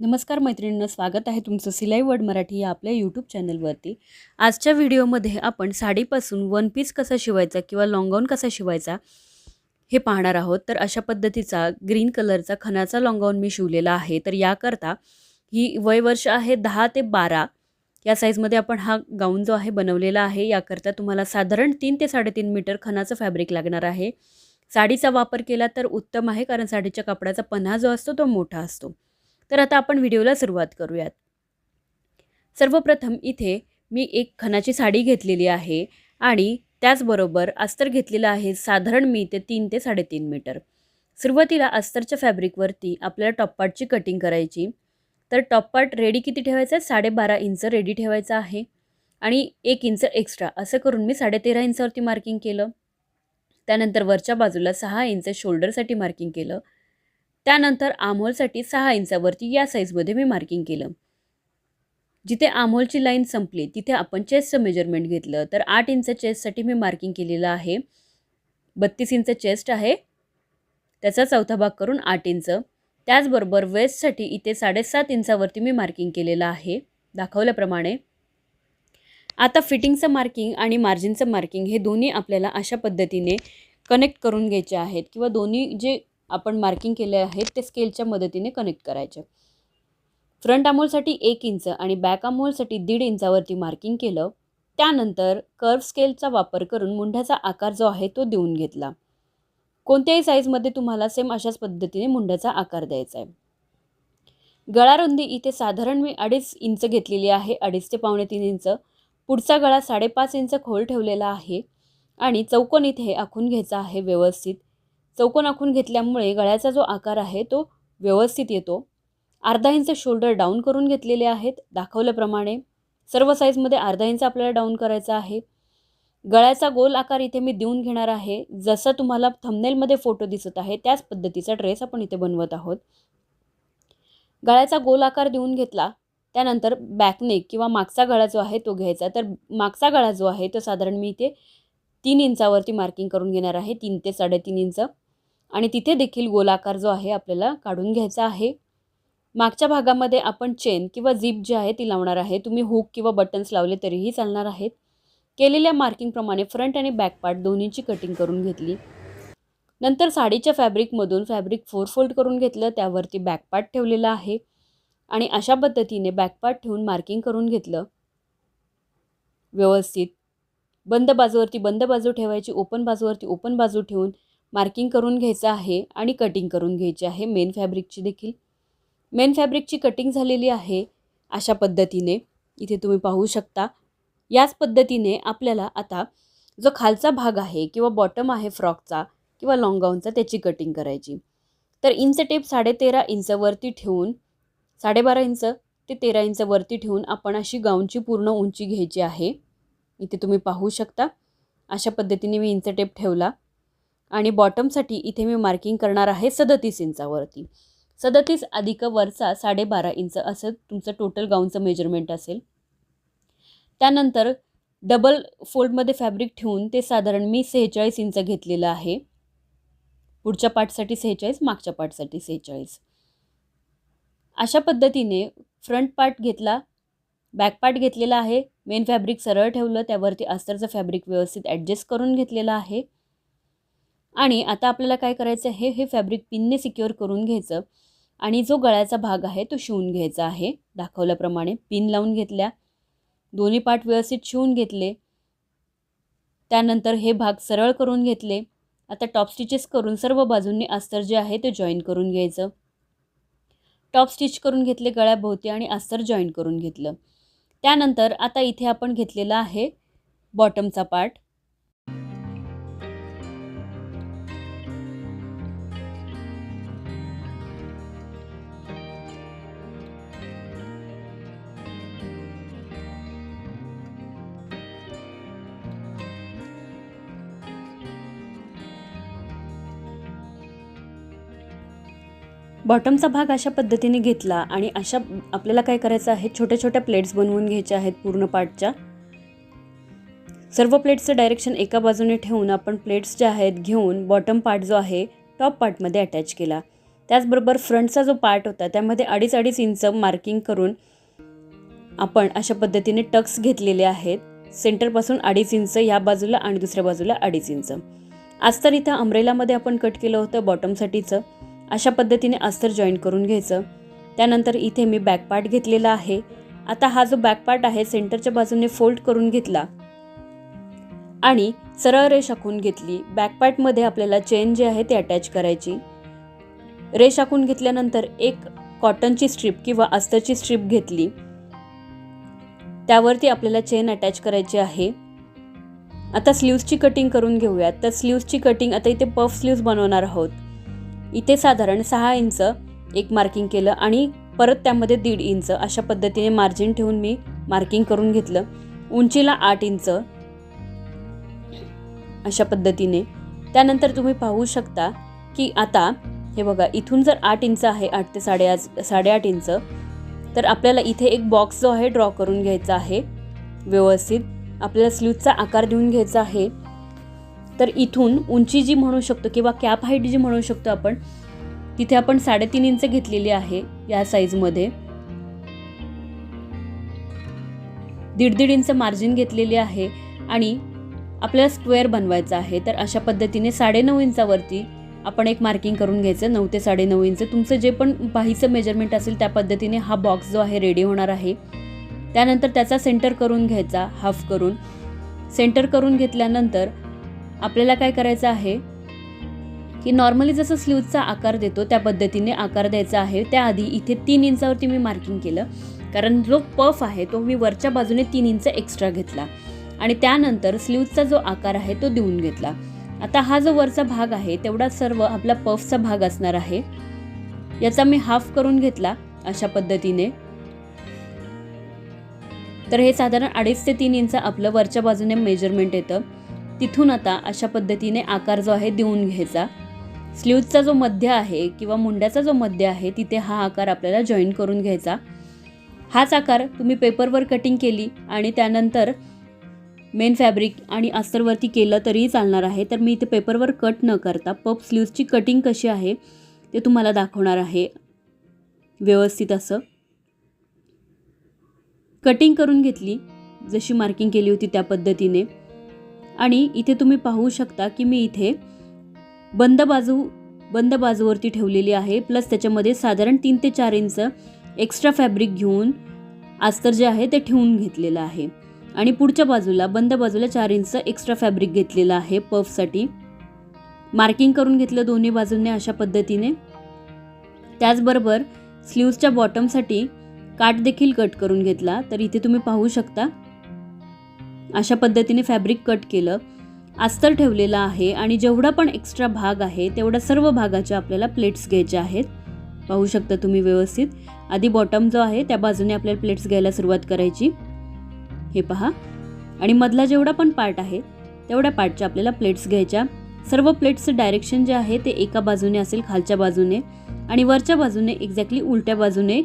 नमस्कार मैत्रिणींना स्वागत आहे तुमचं सिलाई वर्ड मराठी या आपल्या यूट्यूब चॅनलवरती. आजच्या व्हिडिओमध्ये आपण साडीपासून वन पीस कसा शिवायचा किंवा लॉंगाऊन कसा शिवायचा हे पाहणार आहोत. तर अशा पद्धतीचा ग्रीन कलरचा खणाचा लॉंगाऊन मी शिवलेला आहे. तर याकरता ही वयवर्ष आहे दहा ते बारा. या साईजमध्ये आपण हा गाऊन जो आहे बनवलेला आहे याकरता तुम्हाला साधारण तीन ते साडेतीन मीटर खणाचं फॅब्रिक लागणार आहे. साडीचा वापर केला तर उत्तम आहे कारण साडीच्या कपड्याचा पन्हा जो असतो तो मोठा असतो. तर आता आपण व्हिडिओला सुरुवात करूयात. सर्वप्रथम इथे मी एक खणाची साडी घेतलेली आहे आणि त्याचबरोबर अस्तर घेतलेलं आहे साधारण मी ते तीन ते साडेतीन मीटर. सुरुवातीला अस्तरच्या फॅब्रिकवरती आपल्याला टॉपपार्टची कटिंग करायची. तर टॉपपार्ट रेडी किती ठेवायचा आहे? साडेबारा इंच रेडी ठेवायचं आहे. आणि एक इंच एक्स्ट्रा असं करून मी साडेतेरा इंचावरती मार्किंग केलं. त्यानंतर वरच्या बाजूला सहा इंच शोल्डरसाठी मार्किंग केलं. त्यानंतर आमोलसाठी सहा इंचावरती या साईजमध्ये मी मार्किंग केलं. जिथे आमोलची लाईन संपली तिथे आपण चेस्टचं मेजरमेंट घेतलं. तर आठ इंच चेस्टसाठी मी मार्किंग केलेलं आहे. बत्तीस इंच चेस्ट आहे. त्याचा चौथा भाग करून आठ इंच. त्याचबरोबर वेस्टसाठी इथे साडेसात इंचावरती मी मार्किंग केलेलं आहे. दाखवल्याप्रमाणे. आता फिटिंगचं मार्किंग आणि मार्जिनचं मार्किंग हे दोन्ही आपल्याला अशा पद्धतीने कनेक्ट करून घ्यायचे आहेत. किंवा दोन्ही जे आपण मार्किंग केले आहेत ते स्केलच्या मदतीने कनेक्ट करायचे. फ्रंट अमोलसाठी एक इंच आणि बॅक अमोलसाठी दीड इंचावरती मार्किंग केलं. त्यानंतर कर्व स्केलचा वापर करून मुंढ्याचा आकार जो आहे तो देऊन घेतला. कोणत्याही साईजमध्ये तुम्हाला सेम अशाच पद्धतीने मुंड्याचा आकार द्यायचा आहे. गळारुंदी इथे साधारण मी अडीच इंच घेतलेली आहे अडीच ते पावणे तीन इंच पुढचा गळा साडेपाच इंच खोल ठेवलेला आहे आणि चौकोन इथे आखून घ्यायचा आहे व्यवस्थित. चौकोन आखून घेतल्यामुळे गळ्याचा जो आकार आहे तो व्यवस्थित येतो. अर्धा इंच शोल्डर डाऊन करून घेतलेले आहेत दाखवल्याप्रमाणे. सर्व साईजमध्ये अर्धा इंच आपल्याला डाऊन करायचा आहे. गळ्याचा गोल आकार इथे मी देऊन घेणार आहे. जसं तुम्हाला थंबनेलमध्ये फोटो दिसत आहे त्याच पद्धतीचा ड्रेस आपण इथे बनवत आहोत. गळ्याचा गोल आकार देऊन घेतला त्यानंतर बॅकनेक किंवा मागचा गळा जो आहे तो घ्यायचा. तर मागचा गळा जो आहे तो साधारण मी इथे तीन इंचावरती मार्किंग करून घेणार आहे तीन ते साडेतीन इंच. आणि तिथे देखील गोलाकार जो आहे आपल्याला काढून घ्यायचा आहे. मागच्या भागामध्ये आपण चेन किंवा जीप जी आहे ती लावणार आहे. तुम्ही हुक किंवा बटन्स लावले तरीही चालणार आहेत. केलेल्या मार्किंगप्रमाणे फ्रंट आणि बॅक पार्ट दोन्हीची कटिंग करून घेतली. नंतर साडीच्या फॅब्रिकमधून फॅब्रिक फोर फोल्ड करून घेतलं. त्यावरती बॅक पार्ट ठेवलेला आहे. आणि अशा पद्धतीने बॅक पार्ट ठेवून मार्किंग करून घेतलं. व्यवस्थित. बंद बाजूवरती बंद बाजू ठेवायची ओपन बाजूवरती ओपन बाजू ठेवून मार्किंग करून घ्यायचं आहे आणि कटिंग करून घ्यायची आहे. मेन फॅब्रिकची देखील. मेन फॅब्रिकची कटिंग झालेली आहे अशा पद्धतीने. इथे तुम्ही पाहू शकता. याच पद्धतीने आपल्याला आता जो खालचा भाग आहे किंवा बॉटम आहे फ्रॉकचा किंवा लॉंगाऊनचा त्याची कटिंग करायची. तर इंच टेप साडेतेरा इंचवरती ठेवून साडेबारा इंच ते तेरा इंचवरती ठेवून आपण अशी गाऊनची पूर्ण उंची घ्यायची आहे. इथे तुम्ही पाहू शकता. अशा पद्धतीने मी इंच टेप ठेवला. आणि बॉटमसाठी इथे मी मार्किंग करणार आहे सदतीस इंचावरती. सदतीस अधिक वरचा साडेबारा इंच असं तुमचं टोटल गाऊनचं मेजरमेंट असेल. त्यानंतर डबल फोल्डमध्ये फॅब्रिक ठेवून ते साधारण मी सेहेचाळीस इंच घेतलेलं आहे. पुढच्या पार्टसाठी सेहेचाळीस मागच्या पार्टसाठी सेहेचाळीस. अशा पद्धतीने फ्रंट पार्ट घेतला बॅक पार्ट घेतलेला आहे. मेन फॅब्रिक सरळ ठेवलं त्यावरती अस्तरचं फॅब्रिक व्यवस्थित ॲडजस्ट करून घेतलेलं आहे. आणि आता आपल्याला काय करायचं आहे? हे फॅब्रिक पिनने सिक्युअर करून घ्यायचं. आणि जो गळ्याचा भाग आहे तो शिवून घ्यायचा आहे. दाखवल्याप्रमाणे पिन लावून घेतल्या. दोन्ही पार्ट व्यवस्थित शिवून घेतले. त्यानंतर हे भाग सरळ करून घेतले. आता टॉप स्टिचेस करून सर्व बाजूंनी अस्तर जे आहे ते जॉईन करून घ्यायचं. टॉप स्टिच करून घेतले गळ्याभोवती आणि अस्तर जॉईन करून घेतलं. त्यानंतर आता इथे आपण घेतलेला आहे बॉटमचा पार्ट बॉटमचा भाग अशा पद्धतीने घेतला आणि अशा आपल्याला काय करायचं आहे? छोट्या छोट्या प्लेट्स बनवून घ्यायच्या आहेत पूर्ण पार्टच्या सर्व प्लेट्सचं डायरेक्शन एका बाजूने ठेवून आपण प्लेट्स ज्या आहेत घेऊन बॉटम पार्ट जो आहे टॉप पार्टमध्ये अटॅच केला. त्याचबरोबर फ्रंटचा जो पार्ट होता त्यामध्ये अडीच अडीच इंच मार्किंग करून आपण अशा पद्धतीने टक्स घेतलेले आहेत. सेंटरपासून अडीच इंच या बाजूला आणि दुसऱ्या बाजूला अडीच इंच. आज तर इथं अमरेलामध्ये आपण कट केलं होतं बॉटमसाठीचं अशा पद्धतीने अस्तर जॉईन करून घ्यायचं. त्यानंतर इथे मी बॅक पार्ट घेतलेला आहे. आता हा जो बॅक पार्ट आहे सेंटरच्या बाजूने फोल्ड करून घेतला. आणि सरळ रेष आखून घेतली. बॅक पार्टमध्ये आपल्याला चेन जी आहे ती अटॅच करायची. रेष आखून घेतल्यानंतर एक कॉटनची स्ट्रीप किंवा अस्तरची स्ट्रीप घेतली. त्यावरती आपल्याला चेन अटॅच करायची आहे. आता स्लीव्सची कटिंग करून घेऊयात. तर स्लीव्सची कटिंग आता इथे पफ स्लीव्स बनवणार आहोत. इथे साधारण सहा इंच एक मार्किंग केलं आणि परत त्यामध्ये दीड इंच अशा पद्धतीने मार्जिन ठेवून मी मार्किंग करून घेतलं. उंचीला आठ इंच अशा पद्धतीने. त्यानंतर तुम्ही पाहू शकता की आता हे बघा इथून जर आठ इंच आहे आठ ते साडे साडेआठ इंच तर आपल्याला इथे एक बॉक्स जो आहे ड्रॉ करून घ्यायचा आहे व्यवस्थित. आपल्याला स्लीवचा आकार देऊन घ्यायचा आहे. तर इथून उंची जी म्हणू शकतो किंवा कॅप हाईट जी म्हणू शकतो आपण तिथे आपण साडेतीन इंच घेतलेली आहे या साईजमध्ये दीड दीड इंच मार्जिन घेतलेली आहे आणि आपल्याला स्क्वेअर बनवायचा आहे. तर अशा पद्धतीने साडेनऊ इंचावरती आपण एक मार्किंग करून घ्यायचं. नऊ ते साडेनऊ इंच. तुमचं जे पण बाहीचं मेजरमेंट असेल त्या पद्धतीने हा बॉक्स जो आहे रेडी होणार आहे. त्यानंतर त्याचा सेंटर करून घ्यायचा हाफ करून. सेंटर करून घेतल्यानंतर आपल्याला काय करायचं आहे? की नॉर्मली जसं स्लीवचा आकार देतो त्या पद्धतीने आकार द्यायचा आहे. त्याआधी इथे तीन इंचावरती मी मार्किंग केलं. कारण जो पफ आहे तो मी वरच्या बाजूने तीन इंच एक्स्ट्रा घेतला. आणि त्यानंतर स्लीवचा जो आकार आहे तो देऊन घेतला. आता हा जो वरचा भाग आहे तेवढा सर्व आपला पफचा भाग असणार आहे. याचा मी हाफ करून घेतला अशा पद्धतीने. तर हे साधारण अडीच ते तीन इंच आपलं वरच्या बाजूने मेजरमेंट येतं. तिथून आता अशा पद्धतीने आकार जो आहे देऊन घ्यायचा. स्लीवचा जो मध्य आहे किंवा मुंड्याचा जो मध्य आहे तिथे हा आकार आपल्याला जॉईन करून घ्यायचा. हाच आकार तुम्ही पेपरवर कटिंग केली आणि त्यानंतर मेन फॅब्रिक आणि अस्तरवरती केलं तरीही चालणार आहे. तर मी इथे पेपरवर कट न करता पप स्लीव्सची कटिंग कशी आहे ते तुम्हाला दाखवणार आहे. व्यवस्थित असं. कटिंग करून घेतली जशी मार्किंग केली होती त्या पद्धतीने. आणि इथे तुम्ही पाहू शकता की मी इथे बंद बाजू बंद बाजूवरती ठेवलेली आहे. प्लस त्याच्यामध्ये साधारण तीन ते चार इंच एक्स्ट्रा फॅब्रिक घेऊन अस्तर जे आहे ते ठेवून घेतलेलं आहे. आणि पुढच्या बाजूला बंद बाजूला चार इंच एक्स्ट्रा फॅब्रिक घेतलेलं आहे पफसाठी मार्किंग करून घेतलं दोन्ही बाजूंनी अशा पद्धतीने. त्याचबरोबर स्लीव्सच्या बॉटमसाठी काट देखील कट करून घेतला. तर इथे तुम्ही पाहू शकता अशा पद्धतीने फॅब्रिक कट केलं. अस्तर ठेवलेलं आहे आणि जेवढा पण एक्स्ट्रा भाग आहे तेवढ्या सर्व भागाच्या आपल्याला प्लेट्स घ्यायच्या आहेत. पाहू शकता तुम्ही व्यवस्थित. आधी बॉटम जो आहे त्या बाजूने आपल्याला प्लेट्स घ्यायला सुरुवात करायची. हे पहा. आणि मधला जेवढा पण पार्ट आहे तेवढ्या पार्टच्या आपल्याला प्लेट्स घ्यायच्या. सर्व प्लेट्सचं डायरेक्शन जे आहे ते एका बाजूने असेल खालच्या बाजूने. आणि वरच्या बाजूने एक्झॅक्टली उलट्या बाजूने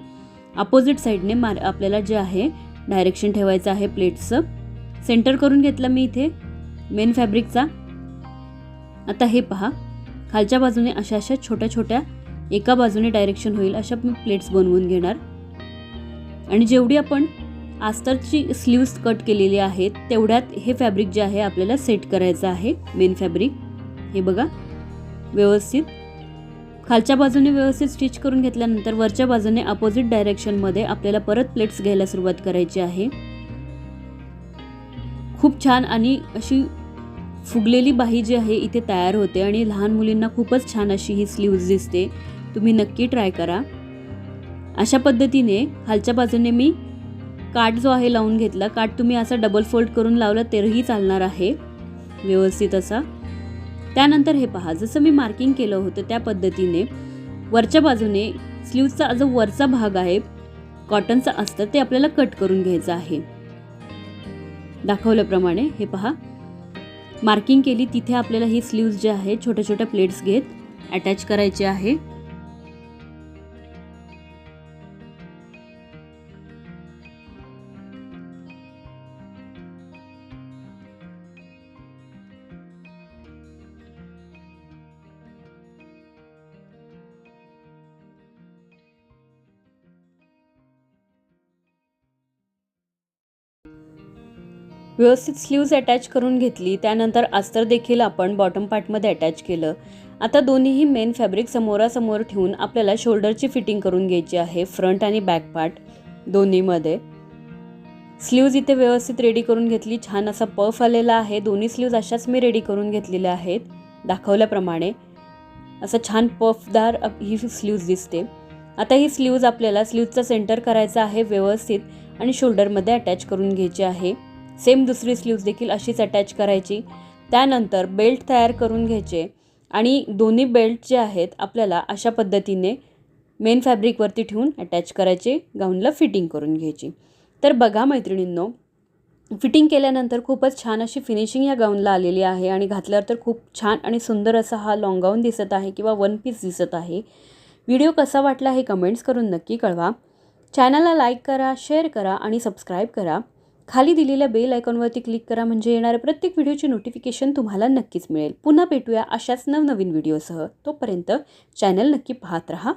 अपोजिट साईडने मार आपल्याला जे आहे डायरेक्शन ठेवायचं आहे प्लेट्सचं सेंटर करून घेतलं मी इथे मेन फॅब्रिकचा आता हे पहा खालच्या बाजूने अशा अशा छोट्या छोट्या एका बाजूने डायरेक्शन होईल अशा मी प्लेट्स बनवून घेणार. आणि जेवढी आपण आस्तरची स्लीव्स कट केलेली आहेत तेवढ्यात हे फॅब्रिक जे आहे आपल्याला सेट करायचं आहे मेन फॅब्रिक हे बघा व्यवस्थित. खालच्या बाजूने व्यवस्थित स्टिच करून घेतल्यानंतर वरच्या बाजूने अपोजिट डायरेक्शनमध्ये आपल्याला परत प्लेट्स घ्यायला सुरुवात करायची आहे. खूप छान आणि अशी फुगलेली बाही जी आहे इथे तयार होते आणि लहान मुलींना खूपच छान अशी ही स्लीव्ज दिसते. तुम्ही नक्की ट्राय करा. अशा पद्धतीने खालच्या बाजूने मी काठ जो आहे लावून घेतला. काठ तुम्ही असा डबल फोल्ड करून लावला तरीही चालणार आहे. व्यवस्थित असा. त्यानंतर हे पहा जसं मी मार्किंग केलं होतं त्या पद्धतीने वरच्या बाजूने स्लीवचा जो वरचा भाग आहे कॉटनचा असतं ते आपल्याला कट करून घ्यायचं आहे. दाखवल्याप्रमाणे हे पहा. मार्किंग केली तिथे आपल्याला ही स्लीव्ज जे आहे छोट्या छोट्या प्लेट्स घेत अटॅच करायचे आहे. व्यवस्थित स्लीव्ज अटॅच करून घेतली. त्यानंतर अस्तर देखील आपण बॉटम पार्टमध्ये अटॅच केलं. आता दोन्हीही मेन फॅब्रिक समोरासमोर ठेवून आपल्याला शोल्डरची फिटिंग करून घ्यायची आहे फ्रंट आणि बॅक पार्ट दोन्हीमध्ये. स्लीव्ज इथे व्यवस्थित रेडी करून घेतली. छान असा पफ आलेला आहे. दोन्ही स्लीव्ज अशाच मी रेडी करून घेतलेल्या आहेत दाखवल्याप्रमाणे. असं छान पफदार ही स्लीव्ज दिसते. आता ही स्लीव्ज आपल्याला स्लीव्जचा सेंटर करायचा आहे व्यवस्थित आणि शोल्डरमध्ये अटॅच करून घ्यायची आहे. सेम दुसरी स्लीव्ज देखील अशीच अटॅच करायची. त्यानंतर बेल्ट तयार करून घ्यायचे आणि दोन्ही बेल्ट जे आहेत आपल्याला अशा पद्धतीने मेन फॅब्रिकवरती ठेवून अटॅच करायचे गाऊनला फिटिंग करून घ्यायची. तर बघा मैत्रिणींनो फिटिंग केल्यानंतर खूपच छान अशी फिनिशिंग या गाऊनला आलेली आहे आणि घातल्यावर तर खूप छान आणि सुंदर असा हा लॉंग गाऊन दिसत आहे किंवा वन पीस दिसत आहे. व्हिडिओ कसा वाटला हे कमेंट्स करून नक्की कळवा. चॅनलला लाईक करा शेअर करा आणि सबस्क्राईब करा. खाली दिलेल्या बेल आयकॉनवरती क्लिक करा म्हणजे येणाऱ्या प्रत्येक व्हिडिओची नोटिफिकेशन तुम्हाला नक्कीच मिळेल. पुन्हा भेटूया अशाच नवनवीन व्हिडिओसह. तोपर्यंत चॅनल नक्की पाहत राहा.